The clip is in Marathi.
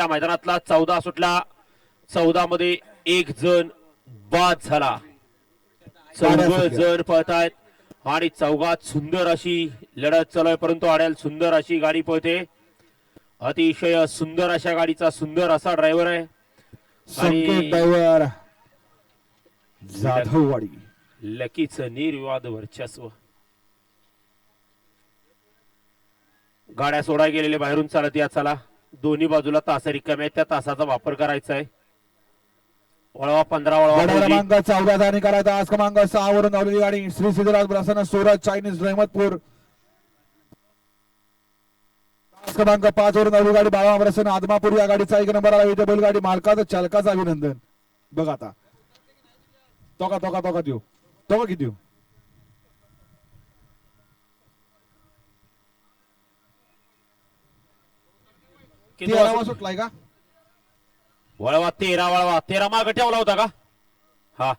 या मैदानातला चौदा सुटला. चौदा मध्ये एक जण बाद झाला. चौघ. जण पळतायत आणि चौघात सुंदर अशी लढत चालू आहे. परंतु आड्याल सुंदर अशी गाडी पळते. अतिशय सुंदर अशा गाडीचा सुंदर असा ड्रायव्हर आहे. संकेत ड्रायव्हर जाधववाडी. लकीच निर्विवाद वर्चस्व. गाड्या सोडाय गेलेले बाहेरून चालत या चला. दोन्ही बाजूला तास रिकामे आहेत त्या तासाचा वापर करायचा आहे. वळवा पंधरा. क्रमांक चौदा धानी करायचा आज क्रमांक सहा वरून धावलेली गाडी. श्री सिद्धराज प्रसन्न सूरज चायनीज रहमतपूर. आज क्रमांक पाच वरून धावलेली गाडी बाळा प्रसन्न आदमापूर या गाडीचा एक नंबर आला इथे बैलगाडी मालकाचं चालकाचं अभिनंदन. बघ आता. तो का तो का तो का देऊ. तो का किती देऊ? तेरावा? सुटलाय का? वळवा तेरा वळवा. तेरा माग ठेवला होता का? हा.